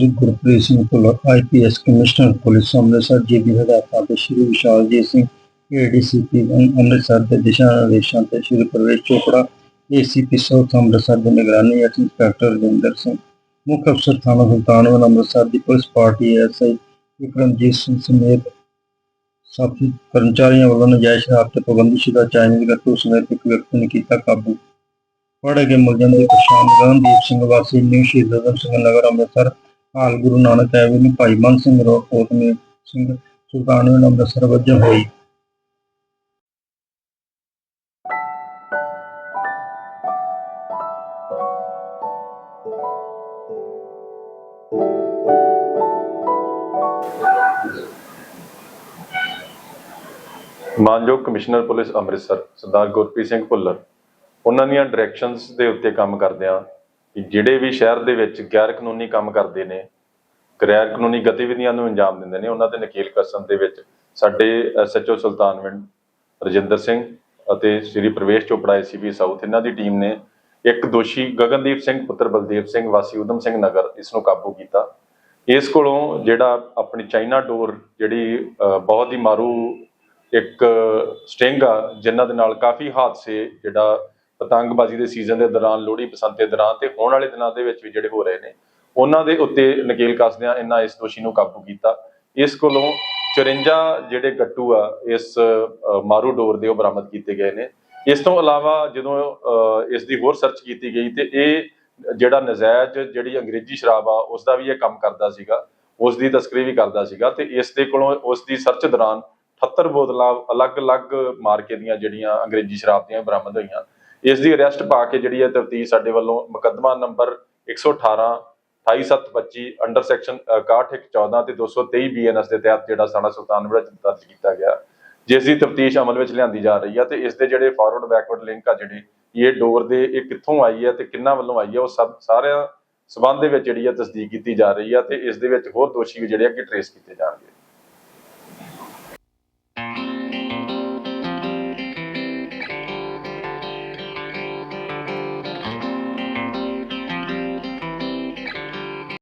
Shri Gurpreet Singh Bhullar IPS commissioner police Amritsar ji ਦੀ ਹਦਾਇਤਾਂ ਤੇ Shri Vishaljit Singh ADCP Amritsar ਦੇ ਦਿਸ਼ਾ ਨਿਰਦੇਸ਼ਾਂ ਤੇ ਸ਼੍ਰੀ ਪ੍ਰਵੇਸ਼ ਚੋਪੜਾ ਏਸੀਪੀ ਸਾਊਥ ਅੰਮ੍ਰਿਤਸਰ ਦੇ ਨਿਗਰਾਨੀ ਹੈਠ ਇੰਸਪੈਕਟਰ ਰਜਿੰਦਰ ਸਿੰਘ, ਮੁੱਖ ਅਫਸਰ ਥਾਣਾ ਸੁਲਤਾਨਵੰਦ ਅੰਮ੍ਰਿਤਸਰ ਦੀ police party SI Vikramjit Singh ਸਮੇਤ ਸਾਥੀ ਕਰਮਚਾਰੀਆਂ ਵੱਲੋਂ ਨਜਾਇਜ਼ ਸ਼ਰਾਬ ਤੇ ਪਾਬੰਦੀਸ਼ੁਦਾ ਚਾਈਨੀਜ਼ ਗੱਟੂ ਸਮੇਤ ਇੱਕ ਵਿਅਕਤੀ ਨੇ ਕੀਤਾ ਕਾਬੂ। ਫੜੇ ਗਏ ਮੁਲਜ਼ਮ ਦੀ ਪਛਾਣ ਗਗਨਦੀਪ ਸਿੰਘ ਵਾਸੀ, ਨਿਊ ਸ਼ਹੀਦ ਊਧਮ ਸਿੰਘ ਨਗਰ ਅੰਮ੍ਰਿਤਸਰ ਹਾਲ ਗੁਰੂ ਨਾਨਕ ਐਵਨਿਊ ਭਾਈ ਮਨ ਸਿੰਘ ਰੋਡ ਕੋਟਮੇ ਸਿੰਘ ਸੁਲਤਾਨਵੰਦ ਅੰਮ੍ਰਿਤਸਰ ਵਜੋਂ ਹੋਈ। ਮਾਨਯੋਗ ਕਮਿਸ਼ਨਰ ਪੁਲਿਸ ਅੰਮ੍ਰਿਤਸਰ, ਸਰਦਾਰ ਗੁਰਪ੍ਰੀਤ ਸਿੰਘ ਭੁੱਲਰ, ਉਹਨਾਂ ਦੀਆਂ ਡਾਇਰੈਕਸ਼ਨਸ ਦੇ ਉੱਤੇ ਕੰਮ ਕਰਦਿਆਂ ਜਿਹੜੇ ਵੀ ਸ਼ਹਿਰ ਦੇ ਵਿੱਚ ਗੈਰ ਕਾਨੂੰਨੀ ਕੰਮ ਕਰਦੇ ਨੇ ਗੈਰ ਕਾਨੂੰਨੀ ਗਤੀਵਿਧੀਆਂ ਨੂੰ ਅੰਜਾਮ ਦਿੰਦੇ ਨੇ, ਉਹਨਾਂ ਦੇ ਨਕੇਲ ਕਸਮ ਦੇ ਵਿੱਚ ਸਾਡੇ ਐਸਐਚਓ ਸੁਲਤਾਨਵਿੰਡ ਰਜਿੰਦਰ ਸਿੰਘ ਅਤੇ ਸ੍ਰੀ ਪ੍ਰਵੇਸ਼ ਚੋਪੜਾ ਏਸੀਬੀ ਸਾਊਥ, ਇਹਨਾਂ ਦੀ ਟੀਮ ਨੇ ਇੱਕ ਦੋਸ਼ੀ ਗਗਨਦੀਪ ਸਿੰਘ, ਪੁੱਤਰ ਬਲਦੇਵ ਸਿੰਘ, ਵਾਸੀ ਊਧਮ ਸਿੰਘ ਨਗਰ, ਇਸ ਨੂੰ ਕਾਬੂ ਕੀਤਾ। ਇਸ ਕੋਲੋਂ ਜਿਹੜਾ ਆਪਣੀ ਚਾਈਨਾ ਡੋਰ ਜਿਹੜੀ ਬਹੁਤ ਹੀ ਮਾਰੂ ਇੱਕ ਸਟਿੰਗ ਆ, ਜਿਨ੍ਹਾਂ ਦੇ ਨਾਲ ਕਾਫੀ ਹਾਦਸੇ ਜਿਹੜਾ ਪਤੰਗਬਾਜ਼ੀ ਦੇ ਸੀਜ਼ਨ ਦੇ ਦੌਰਾਨ, ਲੋਹੜੀ ਬਸੰਤ ਦੇ ਦੌਰਾਨ ਤੇ ਹੋਣ ਵਾਲੇ ਦਿਨਾਂ ਦੇ ਵਿੱਚ ਵੀ ਜਿਹੜੇ ਹੋ ਰਹੇ ਨੇ, ਉਹਨਾਂ ਦੇ ਉੱਤੇ ਨਕੇਲ ਕੱਸਦਿਆਂ ਇਹਨਾਂ ਇਸ ਦੋਸ਼ੀ ਨੂੰ ਕਾਬੂ ਕੀਤਾ। ਇਸ ਕੋਲੋਂ 54 ਜਿਹੜੇ ਗੱਟੂ ਆ, ਇਸ ਮਾਰੂ ਡੋਰ ਦੇ ਉਹ ਬਰਾਮਦ ਕੀਤੇ ਗਏ ਨੇ। ਇਸ ਤੋਂ ਇਲਾਵਾ ਜਦੋਂ ਇਸ ਦੀ ਹੋਰ ਸਰਚ ਕੀਤੀ ਗਈ ਤੇ ਇਹ ਜਿਹੜਾ ਨਜਾਇਜ਼ ਜਿਹੜੀ ਅੰਗਰੇਜ਼ੀ ਸ਼ਰਾਬ ਆ ਉਸ ਦਾ ਵੀ ਇਹ ਕੰਮ ਕਰਦਾ ਸੀਗਾ ਉਸ ਦੀ ਤਸਕਰੀ ਵੀ ਕਰਦਾ ਸੀਗਾ ਤੇ ਇਸ ਦੇ ਕੋਲੋਂ ਉਸ ਦੀ ਸਰਚ ਦੌਰਾਨ 78 ਬੋਤਲਾਂ ਅਲੱਗ-ਅਲੱਗ ਮਾਰਕੇ ਦੀਆਂ ਜਿਹੜੀਆਂ ਅੰਗਰੇਜ਼ੀ ਸ਼ਰਾਬ ਦੀਆਂ ਬਰਾਮਦ ਹੋਈਆਂ ਇਸ ਦੀ ਅਰੈਸਟ ਪਾ ਕੇ ਜਿਹੜੀ ਹੈ ਤਫਤੀਸ਼ ਸਾਡੇ ਵੱਲੋਂ ਮੁਕੱਦਮਾ ਨੰਬਰ 118 28725 ਅੰਡਰ ਸੈਕਸ਼ਨ 6114 ਤੇ 223 ਬੀਐਨਐਸ ਦੇ ਤਹਿਤ ਜਿਹੜਾ ਸਾਡਾ ਸੁਲਤਾਨਪੁਰ ਵਿੱਚ ਦਰਜ ਕੀਤਾ ਗਿਆ, ਜਿਸ ਦੀ ਤਫਤੀਸ਼ ਅਮਲ ਵਿੱਚ ਲਿਆਂਦੀ ਜਾ ਰਹੀ ਹੈ ਤੇ ਇਸ ਦੇ ਜਿਹੜੇ ਫਾਰਵਰਡ ਬੈਕਵਰਡ ਲਿੰਕ ਆ ਜਿਹੜੇ, ਇਹ ਡੋਰ ਦੇ ਇਹ ਕਿੱਥੋਂ ਆਈ ਹੈ ਤੇ ਕਿੰਨਾ ਵੱਲੋਂ ਆਈ ਹੈ, ਉਹ ਸਭ ਸਾਰਿਆਂ ਸਬੰਧ ਦੇ ਵਿੱਚ ਜਿਹੜੀ ਹੈ ਤਸਦੀਕ ਕੀਤੀ ਜਾ ਰਹੀ ਹੈ ਤੇ ਇਸ ਦੇ ਵਿੱਚ ਹੋਰ ਦੋਸ਼ੀ ਵੀ ਜਿਹੜੇ ਅੱਗੇ ਟਰੇਸ ਕੀਤੇ ਜਾਣਗੇ।